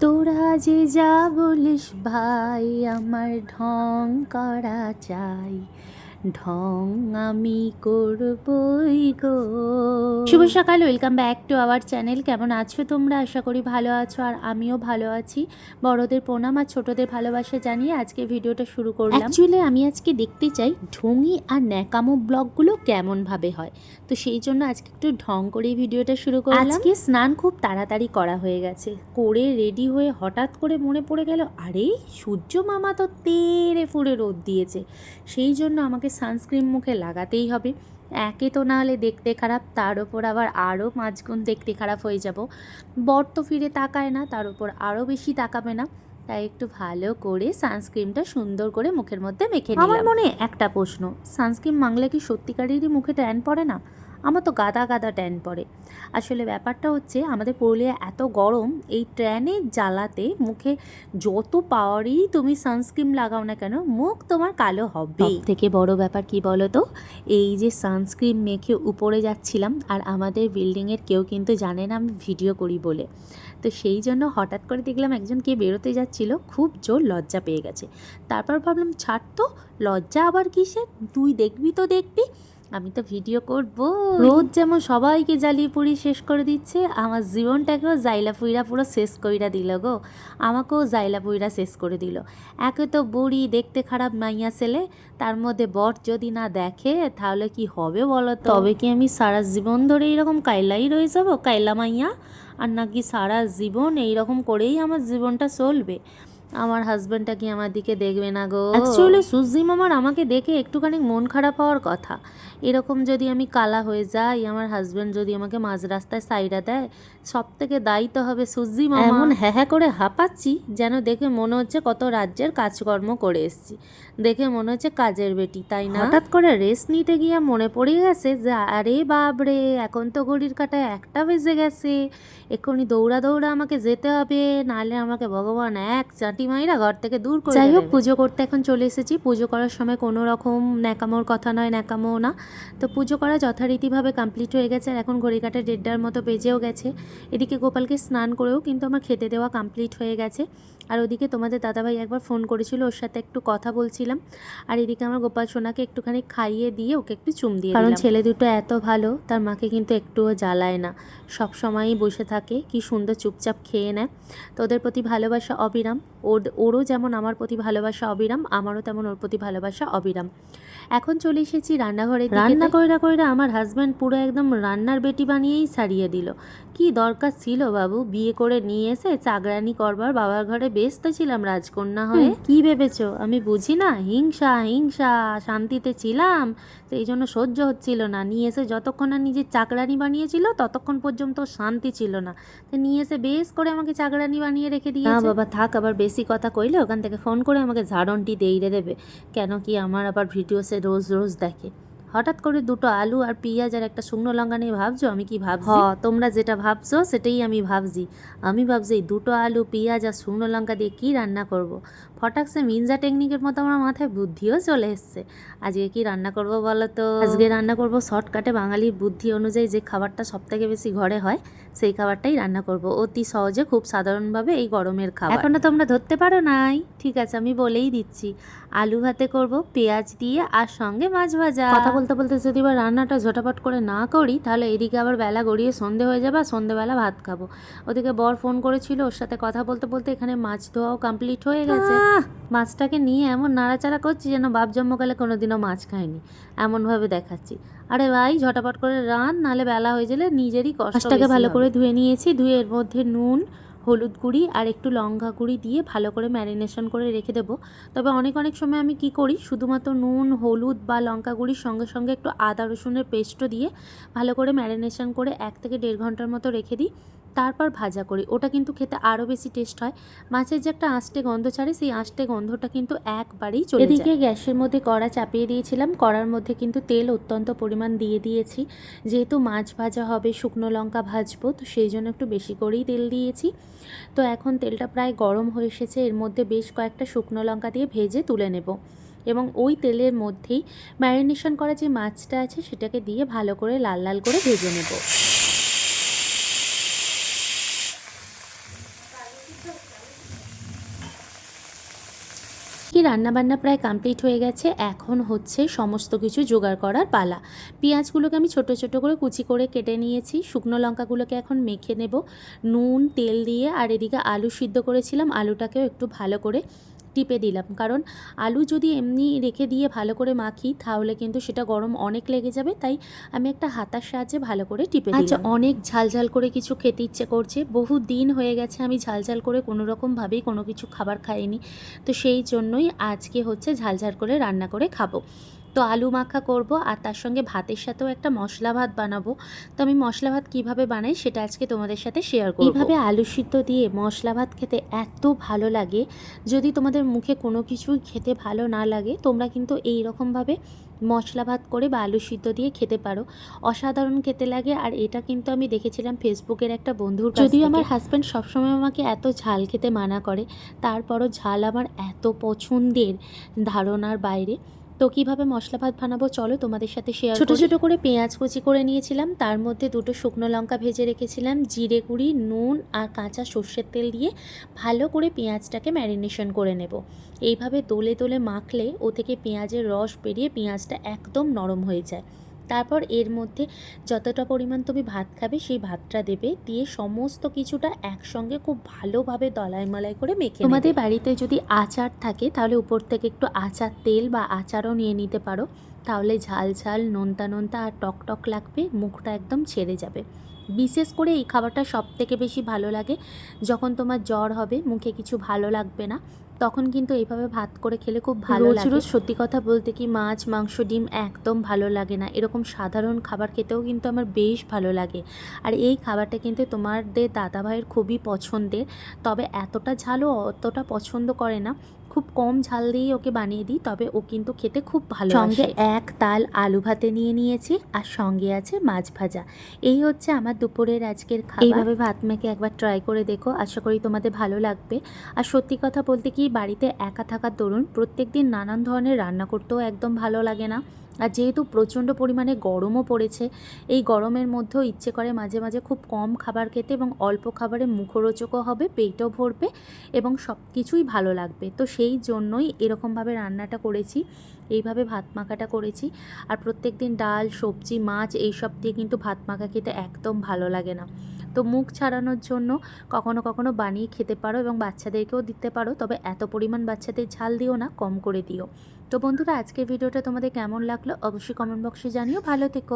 তোরা যে যা বলিস ভাই আমার ঢং করা চাই। ঢং আমি করবই গো। শুভ সকাল welcome back to our channel কেমন আছো তোমরা? আশা করি ভালো আছো আর আমিও ভালো আছি। বড়দের প্রণাম আর ছোটদের ভালোবাসা জানিয়ে আজকে ভিডিওটা শুরু করলাম। অ্যাকচুয়ালি আমি আজকে দেখতে চাই ঢঙি আর ন্যাকামো ব্লগগুলো কেমন ভাবে হয়? তো সেই জন্য আজকে একটু ঢং করে ভিডিওটা শুরু করলাম। আজকে স্নান খুব তাড়াতাড়ি করা হয়ে গেছে। করে রেডি হয়ে হঠাৎ করে মনে পড়ে গেল আরে সূর্য মামা তো তেরে ফুরে রোদ দিয়েছে। সেই জন্য আমাকে সানস্ক্রিন মুখে লাগাতেই হবে। একে তো না হলে দেখতে খারাপ তার ওপর আবার আরও পাঁচগুণ দেখতে খারাপ হয়ে যাব। বর তো ফিরে তাকায় না তার উপর আরও বেশি তাকাবে না। তাই একটু ভালো করে সানস্ক্রিনটা সুন্দর করে মুখের মধ্যে মেখে নিলাম। আমার মনে একটা প্রশ্ন সানস্ক্রিন মাংলা কি সত্যিকারেরই মুখে ট্যান পড়ে না? আমার তো গাদা গাদা ট্যান পড়ে। আসলে ব্যাপারটা হচ্ছে, আমাদের পুরুলিয়া এত গরম, এই ট্যানের জ্বালাতে মুখে যত পাওয়ারই তুমি সানস্ক্রিন লাগাও না কেন, মুখ তোমার কালো হবে থেকে বড় ব্যাপার কি বলো তো এই যে সানস্ক্রিন মেখে উপরে যাচ্ছিলাম, আর আমাদের বিল্ডিংয়ের কেউ কিন্তু জানে না আমি ভিডিও করি বলে। তো সেই জন্য হঠাৎ করে দেখলাম একজন কে বেরোতে যাচ্ছিল, খুব জোর লজ্জা পেয়ে গেছে। তারপর ভাবলাম, ছাড় তো, লজ্জা আবার কিসের? তুই দেখবি তো দেখবি। আমি তো ভিডিও করব। রোজ যেমন সবাইকে জ্বালিয়ে পুড়ি শেষ করে দিচ্ছে আমার জীবনটাকেও জাইলা পুইরা পুরো শেষ কইরা দিল গো। আমাকেও জাইলা পুইরা শেষ করে দিল। একে তো বুড়ি দেখতে খারাপ মাইয়া ছেলে তার মধ্যে বট যদি না দেখে তাহলে কি হবে বলো তবে কি আমি সারা জীবন ধরে এরকম কাইলাই রয়ে যাব কাইলা মাইয়া? আর নাকি সারা জীবন এইরকম করেই আমার জীবনটা চলবে? আমার হাজব্যান্ডটা কি আমার দিকে দেখবে না গো? অ্যাকচুয়ালি সুজি মামার আমাকে দেখে একটুখানি মন খারাপ হওয়ার কথা। এরকম যদি আমি কালা হয়ে যাই আমার হাজব্যান্ড যদি আমাকে মাঝ রাস্তায় সাইডা দেয় সব থেকে দায়িত্ব হবে সুজি মামা। এমন হ্যাঁ হ্যাঁ করে হাঁপাচ্ছি যেন দেখে মনে হচ্ছে কত রাজ্যের কাজকর্ম করে এসেছি। দেখে মনে হচ্ছে কাজের বেটি তাই না? হঠাৎ করে রেস্ট নিতে গিয়ে মনে পড়ে গেছে যে আরে বাবরে এখন তো ঘড়ির কাটায় একটা বেজে গেছে। এক্ষুনি দৌড়া দৌড়া আমাকে যেতে হবে নাহলে আমাকে ভগবান এক চাটি মাইরা ঘর থেকে দূর করে যাই হোক পুজো করতে এখন চলে এসেছি। পুজো করার সময় কোনো রকম ন্যাকামোর কথা নয় ন্যাকামো না। তো পুজো করা যথারীতিভাবে কমপ্লিট হয়ে গেছে আর এখন ঘড়ি কাটা দেড়টার মতো বেজেও গেছে। এদিকে গোপালকে স্নান করেও কিন্তু আমার খেতে দেওয়া কমপ্লিট হয়ে গেছে। আর ওদিকে তোমাদের দাদাভাই একবার ফোন করেছিল ওর সাথে একটু কথা বলছিলাম। আর এদিকে আমার গোপাল সোনাকে একটুখানি খাইয়ে দিয়ে ওকে একটু চুম দিয়ে কারণ ছেলে দুটো এত ভালো তার মাকে কিন্তু একটুও জ্বালায় না। সব সময়ই বসে থাকে কি সুন্দর চুপচাপ খেয়ে নেয়। তো ওদের প্রতি ভালোবাসা অবিরাম। ওর ওরও যেমন আমার প্রতি ভালোবাসা অবিরাম আমারও তেমন ওর প্রতি ভালোবাসা অবিরাম। এখন চলে এসেছি রান্নাঘরে রান্না কইরা কইরা আমার হাজব্যান্ড পুরো একদম রান্নার বেটি বানিয়েই সারিয়ে দিল। কি দরকার ছিল বাবু? বিয়ে করে নিয়ে এসে চাকরানি করবার বাবার ঘরে ব্যস্ত ছিলাম রাজকন্যা হয়ে। কি ভেবেছো? আমি বুঝি না। হিংসা হিংসা শান্তিতে ছিলাম। সেই জন্য সহ্য হচ্ছিল না। নিয়ে এসে যতক্ষণ না নিজের চাকরানি বানিয়েছিল ততক্ষণ পর্যন্ত শান্তি ছিল না। তো নিয়ে এসে বেশ করে আমাকে চাকরানি বানিয়ে রেখে দিয়ে বাবা থাক আবার বেশি কথা কইলে ওখান থেকে ফোন করে আমাকে ঝাড়নটি দেইরে দেবে। কেন কি আমার আবার ভিডিওসে রোজ রোজ দেখে। হঠাৎ করে দুটো আলু আর পেঁয়াজ আর একটা শুকনো লঙ্কা নিয়ে ভাবছ? আমি কি ভাবছি? হ, তোমরা যেটা ভাবছ সেটাই আমি ভাবছি। আমি ভাবছি দুটো আলু, পেঁয়াজ আর শুকনো লঙ্কা দিয়ে কি রান্না করব। ফটাকসে মিনজা টেকনিকের মতো আমার মাথায় বুদ্ধিও চলে এসছে। আজকে কি রান্না করব বলো তো আজকে রান্না করব শর্টকাটে বাঙালির বুদ্ধি অনুযায়ী যে খাবারটা সব থেকে বেশি ঘরে হয় সেই খাবারটাই রান্না করব। অতি সহজে খুব সাধারণভাবে এই গরমের খাবার। এখনও তোমরা ধরতে পারো নাই। ঠিক আছে আমি বলেই দিচ্ছি। আলু ভাতে করব পেঁয়াজ দিয়ে আর সঙ্গে মাছ ভাজা। কথা বলতে বলতে যদি এবার রান্নাটা ঝটাপট করে না করি তাহলে এদিকে আবার বেলা গড়িয়ে সন্ধে হয়ে যাবে আর সন্ধেবেলা ভাত খাব। ওদিকে বর ফোন করেছিল ওর সাথে কথা বলতে বলতে এখানে মাছ ধোয়াও কমপ্লিট হয়ে গেছে। মাছটাকে নিয়ে এমন নাড়াচাড়া করছি যেন বাপ জন্মকালে কোনোদিনও মাছ খায়নি এমনভাবে দেখাচ্ছি। আরে ভাই ঝটাপট করে রান নালে বেলা হয়ে গেলে নিজেরই কষ্টটাকে ভালো করে ধুয়ে নিয়েছি ধুয়ে এর মধ্যে নুন হলুদ গুঁড়ি আর একটু লঙ্কা গুঁড়ি দিয়ে ভালো করে ম্যারিনেশন করে রেখে দেবো। তবে অনেক অনেক সময় আমি কি করি শুধুমাত্র নুন হলুদ বা লঙ্কা গুঁড়ির সঙ্গে সঙ্গে একটু আদা রসুনের পেস্টও দিয়ে ভালো করে ম্যারিনেশন করে এক থেকে দেড় ঘণ্টার মতো রেখে দিই। তারপর ভাজা করি। ওটা কিন্তু খেতে আরও বেশি টেস্ট হয়। মাছের যে একটা আষ্টে গন্ধ ছাড়ে, সেই আষ্টে গন্ধটা কিন্তু একবারেই চলে এদিকে গ্যাসের মধ্যে কড়া চাপিয়ে দিয়েছিলাম। কড়ার মধ্যে কিন্তু তেল অত্যন্ত পরিমাণ দিয়ে দিয়েছি। যেহেতু মাছ ভাজা হবে, শুকনো লঙ্কা ভাজবো, তো সেই জন্য একটু বেশি করেই তেল দিয়েছি। তো এখন তেলটা প্রায় গরম হয়ে এসেছে। এর মধ্যে বেশ কয়েকটা শুকনো লঙ্কা দিয়ে ভেজে তুলে নেব। এবং ওই তেলের মধ্যেই ম্যারিনেশন করা যে মাছটা আছে, সেটাকে দিয়ে ভালো করে লাল লাল করে ভেজে নেব। কি রান্নাবান্না প্রায় কমপ্লিট হয়ে গেছে? এখন হচ্ছে সমস্ত কিছু জোগাড় করার পালা। পেঁয়াজগুলোকে আমি ছোট ছোট করে কুচি করে কেটে নিয়েছি। শুকনো লঙ্কাগুলোকে এখন মেখে নেব। নুন, তেল দিয়ে আর এদিকে আলু সিদ্ধ করেছিলাম। আলুটাকেও একটু ভালো করে টিপে দিলাম। কারণ আলু যদি এমনি রেখে দিয়ে ভালো করে মাখি তাহলে কিন্তু সেটা গরম অনেক লেগে যাবে। তাই আমি একটা হাতার সাহায্যে ভালো করে টিপে আচ্ছা অনেক ঝাল ঝাল করে কিছু খেতে ইচ্ছে করছে। বহু দিন হয়ে গেছে আমি ঝাল ঝাল করে কোনো রকমভাবেই কোনো কিছু খাবার খাইনি। তো সেই জন্যই আজকে হচ্ছে ঝাল ঝাল করে রান্না করে খাব। তো আলু মাখা করব আর তার সঙ্গে ভাতের সাথেও একটা মশলা ভাত বানাবো। তো আমি মশলা ভাত কীভাবে বানাই সেটা আজকে তোমাদের সাথে শেয়ার করব। এইভাবে আলু সিদ্ধ দিয়ে মশলা ভাত খেতে এত ভালো লাগে যদি তোমাদের মুখে কোনো কিছুই খেতে ভালো না লাগে তোমরা কিন্তু এই রকমভাবে মশলা ভাত করে বা আলু সিদ্ধ দিয়ে খেতে পারো। অসাধারণ খেতে লাগে আর এটা কিন্তু আমি দেখেছিলাম ফেসবুকের একটা বন্ধুর যদিও আমার হাজব্যান্ড সবসময় আমাকে এত ঝাল খেতে মানা করে তারপরও ঝাল আমার এত পছন্দের ধারণার বাইরে। তো কীভাবে মশলা ভাত বানাবো চলো তোমাদের সাথে শেয়ার ছোটো ছোটো করে পেঁয়াজ কুচি করে নিয়েছিলাম তার মধ্যে দুটো শুকনো লঙ্কা ভেজে রেখেছিলাম জিরে গুঁড়ি নুন আর কাঁচা সর্ষের তেল দিয়ে ভালো করে পেঁয়াজটাকে ম্যারিনেশন করে নেব। এইভাবে দোলে দোলে মাখলে ও থেকে পেঁয়াজের রস বেরিয়ে পেঁয়াজটা একদম নরম হয়ে যায়। তারপর এর মধ্যে যতটা পরিমাণ তুমি ভাত খাবে, সেই ভাতটা দেবে, দিয়ে সমস্ত কিছুটা একসঙ্গে খুব ভালোভাবে দলাই মলাই করে মেখে তোমাদের বাড়িতে যদি আচার থাকে, তাহলে উপর থেকে একটু আচার তেল বা আচারও নিয়ে নিতে পারো। তাহলে ঝাল ঝাল, নোনতা নোনতা আর টক টক লাগবে, মুখটা একদম ছেড়ে যাবে। বিশেষ করে এই খাবারটা সব থেকে বেশি ভালো লাগে, যখন তোমার জ্বর হবে, মুখে কিছু ভালো লাগবে না। তখন কিন্তু এইভাবে ভাত করে খেলে খুব ভালো লাগে। রোজ সত্যি কথা বলতে কি মাছ মাংস ডিম একদম ভালো লাগে না। এরকম সাধারণ খাবার খেতেও কিন্তু আমার বেশ ভালো লাগে। আর এই খাবারটা কিন্তু তোমাদের দাদা ভাইয়ের খুবই পছন্দের। তবে এতটা ঝালও অতটা পছন্দ করে না। খুব কম ঝাল দিয়েই ওকে বানিয়ে দিই তবে ও কিন্তু খেতে খুব ভালো সঙ্গে এক তাল আলু ভাতে নিয়ে নিয়েছি আর সঙ্গে আছে মাছ ভাজা। এই হচ্ছে আমার দুপুরের আজকের খাবার। এইভাবে ভাত মেখে একবার ট্রাই করে দেখো। আশা করি তোমাদের ভালো লাগবে। আর সত্যি কথা বলতে কি বাড়িতে একা থাকার দরুন প্রত্যেকদিন নানান ধরনের রান্না করতেও একদম ভালো লাগে না। আর যেহেতু প্রচণ্ড পরিমাণে গরমও পড়েছে, এই গরমের মধ্যেও ইচ্ছে করে মাঝে মাঝে খুব কম খাবার খেতে এবং অল্প খাবারে মুখরোচকও হবে, পেটও ভরবে এবং সব কিছুই ভালো লাগবে। তো সেই জন্যই এরকমভাবে রান্নাটা করেছি, এইভাবে ভাত মাখাটা করেছি। আর প্রত্যেক দিন ডাল, সবজি, মাছ এইসব দিয়ে কিন্তু ভাত মাখা খেতে একদম ভালো লাগে না। তো মুখ ছাড়ানোর জন্য কখনো কখনো বানিয়ে খেতে পারো এবং বাচ্চাদেরকেও দিতে পারো, তবে এত পরিমাণ বাচ্চাদের ঝাল দিও না, কম করে দিও। তো বন্ধুরা আজকের ভিডিওটা তোমাদের কেমন লাগল অবশ্যই কমেন্ট বক্সে জানিও। ভালো থেকো।